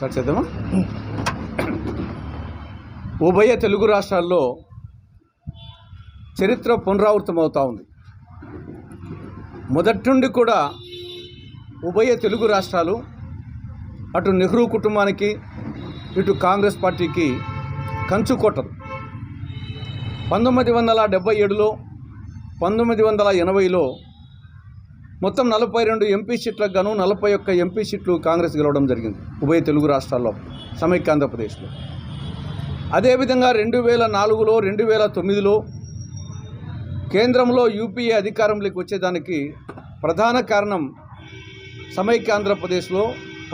Start చేద్దామా? ఉభయ తెలుగు రాష్ట్రాల్లో చరిత్ర పునరావృతమవుతూ ఉంది. మొదటి నుండి కూడా ఉభయ తెలుగు రాష్ట్రాలు అటు నెహ్రూ కుటుంబానికి ఇటు కాంగ్రెస్ పార్టీకి కంచుకోటలు పంతొమ్మిది వందల డెబ్బై ఏడులో పంతొమ్మిది వందల ఎనభైలో మొత్తం నలభై రెండు ఎంపీ సీట్లకు గాను నలభై ఒక్క ఎంపీ సీట్లు కాంగ్రెస్ గెలవడం జరిగింది. ఉభయ తెలుగు రాష్ట్రాల్లో సమైక్య ఆంధ్రప్రదేశ్లో. అదేవిధంగా రెండు వేల నాలుగులో రెండు వేల తొమ్మిదిలో కేంద్రంలో యూపీఏ అధికారంలోకి వచ్చేదానికి ప్రధాన కారణం సమైక్య ఆంధ్రప్రదేశ్లో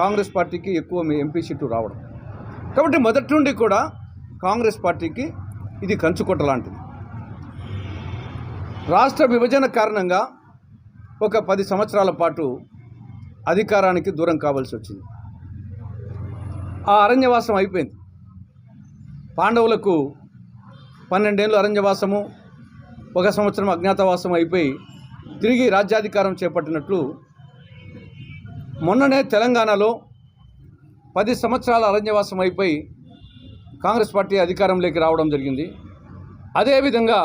కాంగ్రెస్ పార్టీకి ఎక్కువ ఎంపీ సీట్లు రావడం. కాబట్టి మొదటి నుండి కూడా కాంగ్రెస్ పార్టీకి ఇది కంచుకొట్ట లాంటిది. రాష్ట్ర విభజన కారణంగా ఒక పది సంవత్సరాల పాటు అధికారానికి దూరం కావాల్సి వచ్చింది. ఆ అరణ్యవాసం అయిపోయింది. పాండవులకు పన్నెండేళ్ళు అరణ్యవాసము ఒక సంవత్సరం అజ్ఞాతవాసం అయిపోయి తిరిగి రాజ్యాధికారం చేపట్టినట్లు మొన్ననే తెలంగాణలో పది సంవత్సరాల అరణ్యవాసం అయిపోయి కాంగ్రెస్ పార్టీ అధికారంలోకి రావడం జరిగింది. అదేవిధంగా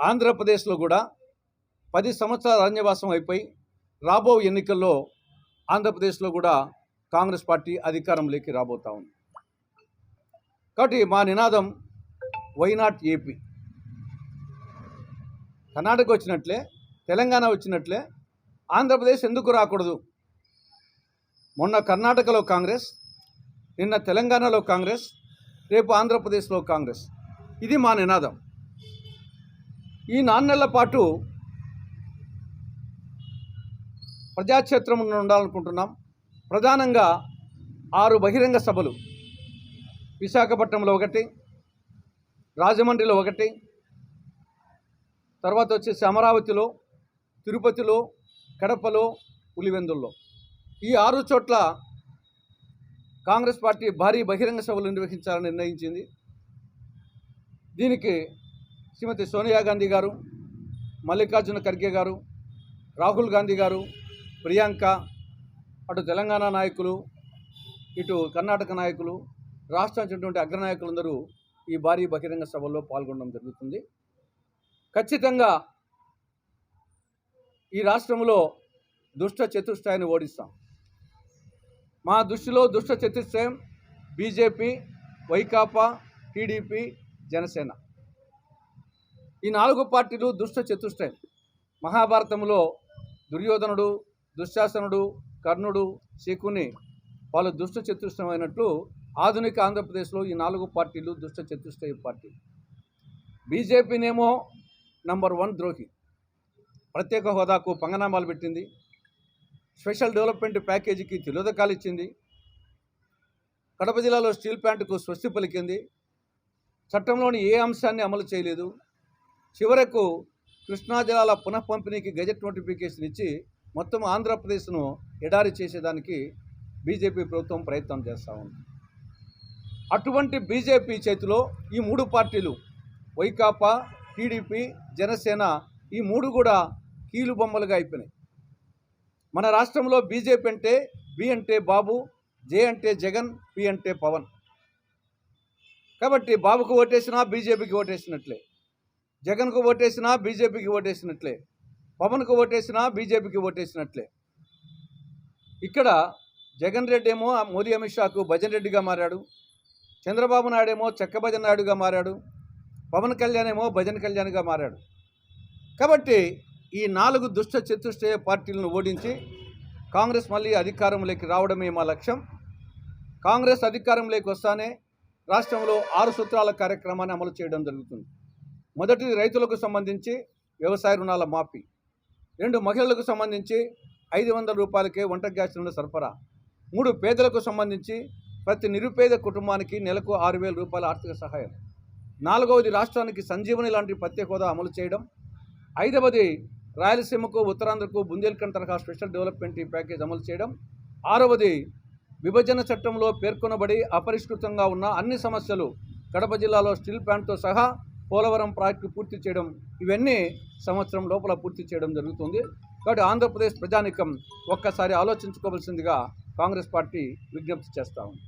ఆంధ్రప్రదేశ్లో కూడా పది సంవత్సరాల అరణ్యవాసం అయిపోయి రాబో ఎన్నికల్లో ఆంధ్రప్రదేశ్లో కూడా కాంగ్రెస్ పార్టీ అధికారంలోకి రాబోతా ఉంది. కాబట్టి మా నినాదం వైనాట్ ఏపీ కర్ణాటక వచ్చినట్లే తెలంగాణ వచ్చినట్లే ఆంధ్రప్రదేశ్ ఎందుకు రాకూడదు? మొన్న కర్ణాటకలో కాంగ్రెస్ నిన్న తెలంగాణలో కాంగ్రెస్ రేపు ఆంధ్రప్రదేశ్లో కాంగ్రెస్. ఇది మా నినాదం. ఈ నాన్నెళ్ళ పాటు ప్రజాక్షేత్రంలో ఉండాలనుకుంటున్నాం. ప్రధానంగా ఆరు బహిరంగ సభలు. విశాఖపట్నంలో ఒకటి రాజమండ్రిలో ఒకటి తర్వాత వచ్చేసి అమరావతిలో తిరుపతిలో కడపలో పులివెందుల్లో. ఈ ఆరు చోట్ల కాంగ్రెస్ పార్టీ భారీ బహిరంగ సభలు నిర్వహించాలని నిర్ణయించింది. దీనికి శ్రీమతి సోనియా గాంధీ గారు మల్లికార్జున ఖర్గే గారు రాహుల్ గాంధీ గారు ప్రియాంక అటు తెలంగాణ నాయకులు ఇటు కర్ణాటక నాయకులు రాష్ట్రం చెందినటువంటి అగ్రనాయకులందరూ ఈ భారీ బహిరంగ సభల్లో పాల్గొనడం జరుగుతుంది. ఖచ్చితంగా ఈ రాష్ట్రంలో దుష్ట చతుష్టయాన్ని ఓడిస్తాం. మా దృష్టిలో దుష్ట చతుష్టయం బీజేపీ వైకాపా టీడీపీ జనసేన. ఈ నాలుగు పార్టీలు దుష్ట చతుష్టయం మహాభారతంలో దుర్యోధనుడు దుశ్శాసనుడు కర్ణుడు శకుని వాళ్ళు దుష్ట చతుష్టమైనట్లు ఆధునిక ఆంధ్రప్రదేశ్లో ఈ నాలుగు పార్టీలు దుష్ట చతుష్టయ పార్టీ. బీజేపీనేమో నంబర్ వన్ ద్రోహి. ప్రత్యేక హోదాకు పంగనామాలు పెట్టింది. స్పెషల్ డెవలప్మెంట్ ప్యాకేజీకి తిలోదకాలు ఇచ్చింది. కడప జిల్లాలో స్టీల్ ప్లాంట్కు స్వస్తి పలికింది. చట్టంలోని ఏ అంశాన్ని అమలు చేయలేదు. చివరకు కృష్ణా జలాల పునఃపంపిణీకి గజెట్ నోటిఫికేషన్ ఇచ్చి మొత్తం ఆంధ్రప్రదేశ్ను ఎడారి చేసేదానికి బీజేపీ ప్రభుత్వం ప్రయత్నం చేస్తూ ఉంది. అటువంటి బీజేపీ చేతిలో ఈ మూడు పార్టీలు వైకాపా టీడీపీ జనసేన ఈ మూడు కూడా కీలు బొమ్మలుగా అయిపోయినాయి. మన రాష్ట్రంలో బీజేపీ అంటే బి అంటే బాబు జే అంటే జగన్ పి అంటే పవన్. కాబట్టి బాబుకు ఓటేసినా బీజేపీకి ఓటేసినట్లే జగన్కు ఓటేసినా బీజేపీకి ఓటేసినట్లే. పవన్కు ఓటేసినా బీజేపీకి ఓటేసినట్లే. ఇక్కడ జగన్ రెడ్డి ఏమో మోదీ అమిత్ షాకు భజన్ రెడ్డిగా మారాడు. చంద్రబాబు నాయుడు ఏమో చెక్క భజన్ నాయుడుగా మారాడు. పవన్ కళ్యాణ్ ఏమో భజన్ కళ్యాణ్గా మారాడు. కాబట్టి ఈ నాలుగు దుష్ట చతుష్టయ పార్టీలను ఓడించి కాంగ్రెస్ మళ్ళీ అధికారంలోకి రావడమే మా లక్ష్యం. కాంగ్రెస్ అధికారంలోకి వస్తానే రాష్ట్రంలో ఆరు సూత్రాల కార్యక్రమాన్ని అమలు చేయడం జరుగుతుంది. మొదటిది రైతులకు సంబంధించి వ్యవసాయ రుణాల మాఫీ. రెండు మహిళలకు సంబంధించి ఐదు వందల రూపాయలకే వంట గ్యాస్ సిలిండర్ సరఫరా. మూడు పేదలకు సంబంధించి ప్రతి నిరుపేద కుటుంబానికి నెలకు ఆరు వేల రూపాయల ఆర్థిక సహాయం. నాలుగవది రాష్ట్రానికి సంజీవని లాంటి ప్రత్యేక హోదా అమలు చేయడం. ఐదవది రాయలసీమకు ఉత్తరాంధ్రకు బుందేల్ఖండ్ తరహా స్పెషల్ డెవలప్మెంట్ ప్యాకేజ్ అమలు చేయడం. ఆరవది విభజన చట్టంలో పేర్కొనబడి అపరిష్కృతంగా ఉన్న అన్ని సమస్యలు కడప జిల్లాలో స్టీల్ ప్లాంట్తో సహా పోలవరం ప్రాజెక్టు పూర్తి చేయడం ఇవన్నీ సంవత్సరం లోపల పూర్తి చేయడం జరుగుతుంది. కాబట్టి ఆంధ్రప్రదేశ్ ప్రజానికం ఒక్కసారి ఆలోచించుకోవాల్సిందిగా కాంగ్రెస్ పార్టీ విజ్ఞప్తి చేస్తా ఉంది.